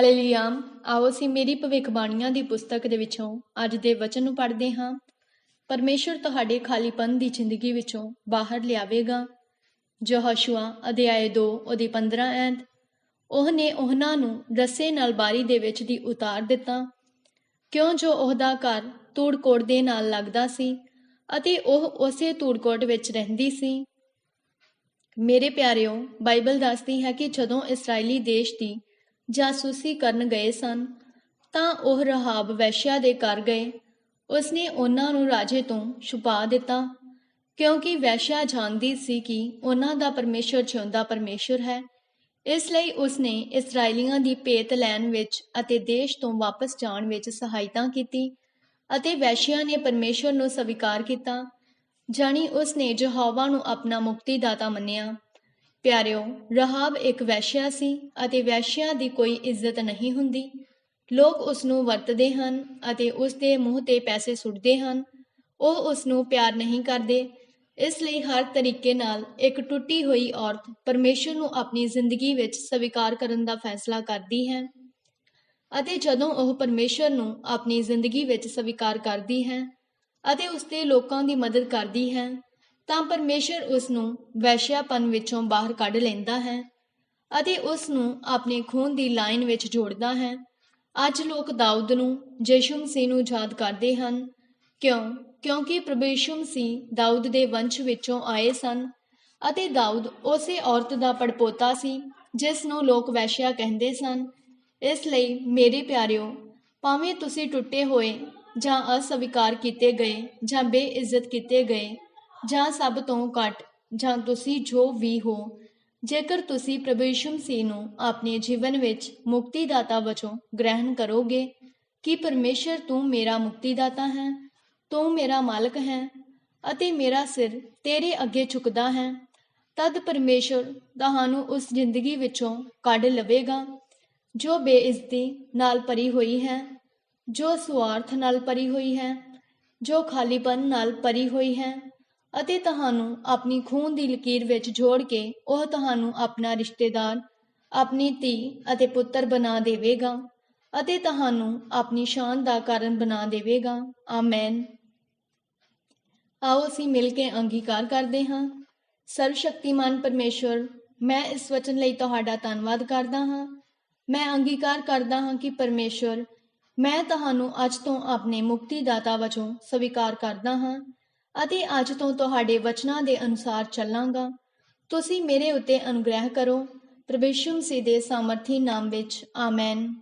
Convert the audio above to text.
ਹਲੇਲੂਯਾਮ ਆਓ ਅਸੀਂ ਮੇਰੀ ਭਵਿੱਖਬਾਣੀਆਂ ਦੀ ਪੁਸਤਕ ਦੇ ਵਿੱਚੋਂ ਅੱਜ ਦੇ ਵਚਨ ਨੂੰ ਪੜ੍ਹਦੇ ਹਾਂ। ਪਰਮੇਸ਼ਰ ਤੁਹਾਡੇ ਖਾਲੀਪਨ ਦੀ ਜ਼ਿੰਦਗੀ ਵਿੱਚੋਂ ਬਾਹਰ ਲਿਆਵੇਗਾ। ਯਹੋਸ਼ੂਆ ਅਧਿਆਇ 2 ਉਹਦੀ 15 ਐਂਦ ਉਹਨੇ ਉਹਨਾਂ ਨੂੰ ਰੱਸੇ ਨਾਲ ਬਾਰੀ ਦੇ ਵਿੱਚ ਦੀ ਉਤਾਰ ਦਿੱਤਾ। ਕਿਉਂ ਜੋ ਉਹਦਾ ਘਰ ਤੂੜਕੋੜ ਦੇ ਨਾਲ ਲੱਗਦਾ ਸੀ ਅਤੇ ਉਹ ਉਸੇ ਤੂੜਕੋੜ ਵਿੱਚ ਰਹਿੰਦੀ ਸੀ? ਮੇਰੇ ਪਿਆਰਿਓ, ਬਾਈਬਲ ਦੱਸਦੀ ਹੈ ਕਿ ਜਦੋਂ ਇਸرائیਲੀ ਦੇਸ਼ ਦੀ ਜਾਸੂਸੀ ਕਰਨ ਗਏ ਸਨ, ਤਾਂ ਉਹ ਰਹਾਬ ਵੈਸ਼ਿਆ ਦੇ ਕਰ ਗਏ। ਉਸਨੇ ਉਹਨਾਂ ਨੂੰ ਰਾਜੇ ਤੋਂ ਛੁਪਾ ਦਿੱਤਾ, ਕਿਉਂਕਿ ਵੈਸ਼ਿਆ ਜਾਣਦੀ ਸੀ ਕਿ ਉਹਨਾਂ ਦਾ ਪਰਮੇਸ਼ਰ ਜਿਉਂਦਾ ਪਰਮੇਸ਼ਰ ਹੈ। ਇਸ ਲਈ ਉਸਨੇ ਇਸرائیਲੀਆਂ ਦੀ ਭੇਤ ਲੈਣ ਵਿੱਚ ਅਤੇ ਦੇਸ਼ ਤੋਂ ਵਾਪਸ ਜਾਣ ਵਿੱਚ ਸਹਾਇਤਾ ਕੀਤੀ ਅਤੇ ਵੈਸ਼ਿਆ ਨੇ ਪਰਮੇਸ਼ਰ ਨੂੰ ਸਵੀਕਾਰ ਕੀਤਾ ਜਾਨੀ ਉਸਨੇ ਯਹੋਵਾ ਨੂੰ ਆਪਣਾ ਮੁਕਤੀਦਾਤਾ ਮੰਨਿਆ। ਪਿਆਰਿਓ, ਰਹਾਬ ਇੱਕ ਵੈਸ਼ਿਆ ਸੀ ਅਤੇ ਵੈਸ਼ਿਆ ਦੀ ਕੋਈ ਇੱਜ਼ਤ ਨਹੀਂ ਹੁੰਦੀ। ਲੋਕ ਉਸ ਨੂੰ ਵਰਤਦੇ ਹਨ ਅਤੇ ਉਸ ਦੇ ਮੂੰਹ ਤੇ ਪੈਸੇ ਸੁੱਟਦੇ ਹਨ। ਉਹ ਉਸ ਨੂੰ ਪਿਆਰ ਨਹੀਂ ਕਰਦੇ। ਇਸ ਲਈ ਹਰ ਤਰੀਕੇ ਨਾਲ ਇੱਕ ਟੁੱਟੀ ਹੋਈ ਔਰਤ ਪਰਮੇਸ਼ਰ ਨੂੰ ਆਪਣੀ ਜ਼ਿੰਦਗੀ ਵਿੱਚ ਸਵੀਕਾਰ ਕਰਨ ਦਾ ਫੈਸਲਾ ਕਰਦੀ ਹੈ ਅਤੇ ਜਦੋਂ ਉਹ ਪਰਮੇਸ਼ਰ ਨੂੰ ਆਪਣੀ ਜ਼ਿੰਦਗੀ ਵਿੱਚ ਸਵੀਕਾਰ ਕਰਦੀ ਹੈ ਅਤੇ ਉਸ ਦੇ ਲੋਕਾਂ ਦੀ ਮਦਦ ਕਰਦੀ ਹੈ ਤਾਂ ਪਰਮੇਸ਼ਰ ਉਸ ਨੂੰ ਵੈਸ਼ਿਆਪਨ ਵਿੱਚੋਂ ਬਾਹਰ ਕੱਢ ਲੈਂਦਾ ਹੈ ਅਤੇ ਉਸ ਨੂੰ ਆਪਣੇ ਖੂਨ ਦੀ ਲਾਈਨ ਵਿੱਚ ਜੋੜਦਾ ਹੈ। ਅੱਜ ਲੋਕ ਦਾਊਦ ਨੂੰ ਯਿਸੂ ਮਸੀਹ ਨੂੰ ਯਾਦ ਕਰਦੇ ਹਨ। ਕਿਉਂ? ਕਿਉਂਕਿ ਪ੍ਰਭੂ ਯਿਸੂ ਮਸੀਹ ਦਾਊਦ ਦੇ ਵੰਸ਼ ਵਿੱਚੋਂ ਆਏ ਸਨ ਅਤੇ ਦਾਊਦ ਉਸੇ ਔਰਤ ਦਾ ਪੜਪੋਤਾ ਸੀ, ਜਿਸ ਨੂੰ ਲੋਕ ਵੈਸ਼ਿਆ ਕਹਿੰਦੇ ਸਨ। ਇਸ ਲਈ, ਮੇਰੇ ਪਿਆਰਿਓ, ਭਾਵੇਂ ਤੁਸੀਂ ਟੁੱਟੇ ਹੋਏ ਜਾਂ ਅਸਵੀਕਾਰ ਕੀਤੇ ਗਏ ਜਾਂ ਬੇਇੱਜ਼ਤ ਕੀਤੇ ਗਏ ਜਾਂ ਸਭ ਤੋਂ ਘੱਟ, ਜਾਂ ਤੁਸੀਂ ਜੋ ਵੀ ਹੋ, ਜੇਕਰ ਤੁਸੀਂ ਪ੍ਰਭੂ ਯਿਸੂ ਮਸੀਹ ਨੂੰ ਆਪਣੇ ਜੀਵਨ ਵਿੱਚ ਮੁਕਤੀ ਦਾਤਾ ਵਜੋਂ ਗ੍ਰਹਿਣ ਕਰੋਗੇ, ਕਿ ਪਰਮੇਸ਼ਰ ਤੂੰ ਮੇਰਾ ਮੁਕਤੀਦਾਤਾ ਹੈ? ਤੂੰ ਮੇਰਾ ਮਾਲਕ ਹੈ ਅਤੇ ਮੇਰਾ ਸਿਰ ਤੇਰੇ ਅੱਗੇ ਝੁਕਦਾ ਹੈ? ਤਦ ਪਰਮੇਸ਼ਰ ਤੁਹਾਨੂੰ ਉਸ ਜ਼ਿੰਦਗੀ ਵਿੱਚੋਂ ਕੱਢ ਲਵੇਗਾ, ਜੋ ਬੇਇੱਜ਼ਤੀ ਨਾਲ ਭਰੀ ਹੋਈ ਹੈ, ਜੋ ਸਵਾਰਥ ਨਾਲ ਭਰੀ ਹੋਈ ਹੈ, ਜੋ ਖਾਲੀਪਨ ਨਾਲ ਭਰੀ ਹੋਈ ਹੈ ਅਤੇ ਤੁਹਾਨੂੰ ਆਪਣੀ ਖੂਨ ਦੀ ਲਕੀਰ ਵਿੱਚ ਜੋੜ ਕੇ ਉਹ ਤੁਹਾਨੂੰ ਆਪਣਾ ਰਿਸ਼ਤੇਦਾਰ, ਆਪਣੀ ਧੀ ਅਤੇ ਪੁੱਤਰ ਬਣਾ ਦੇਵੇਗਾ ਅਤੇ ਤੁਹਾਨੂੰ ਆਪਣੀ ਸ਼ਾਨ ਦਾ ਕਾਰਨ ਬਣਾ ਦੇਵੇਗਾ। ਆਮੇਨ। ਆਓ ਅਸੀਂ ਮਿਲ ਕੇ ਅੰਗੀਕਾਰ ਕਰਦੇ ਹਾਂ। ਸਰਵ ਸ਼ਕਤੀਮਾਨ ਪਰਮੇਸ਼ਵਰ, ਮੈਂ ਇਸ ਵਚਨ ਲਈ ਤੁਹਾਡਾ ਧੰਨਵਾਦ ਕਰਦਾ ਹਾਂ। ਮੈਂ ਅੰਗੀਕਾਰ ਕਰਦਾ ਹਾਂ ਕਿ ਪਰਮੇਸ਼ਵਰ, ਮੈਂ ਤੁਹਾਨੂੰ ਅੱਜ ਤੋਂ ਆਪਣੇ ਮੁਕਤੀਦਾਤਾ ਵਜੋਂ ਸਵੀਕਾਰ ਕਰਦਾ ਹਾਂ। ਅਤੇ ਅੱਜ ਤੋਂ ਤੁਹਾਡੇ ਵਚਨਾਂ ਦੇ ਅਨੁਸਾਰ ਚੱਲਾਂਗਾ। ਤੁਸੀਂ ਮੇਰੇ ਉੱਤੇ ਅਨੁਗ੍ਰਹਿ ਕਰੋ। ਪ੍ਰਭੂ ਯਿਸੂ ਮਸੀਹ ਦੇ ਸਾਮਰਥੀ ਨਾਮ ਵਿੱਚ, ਆਮੇਨ।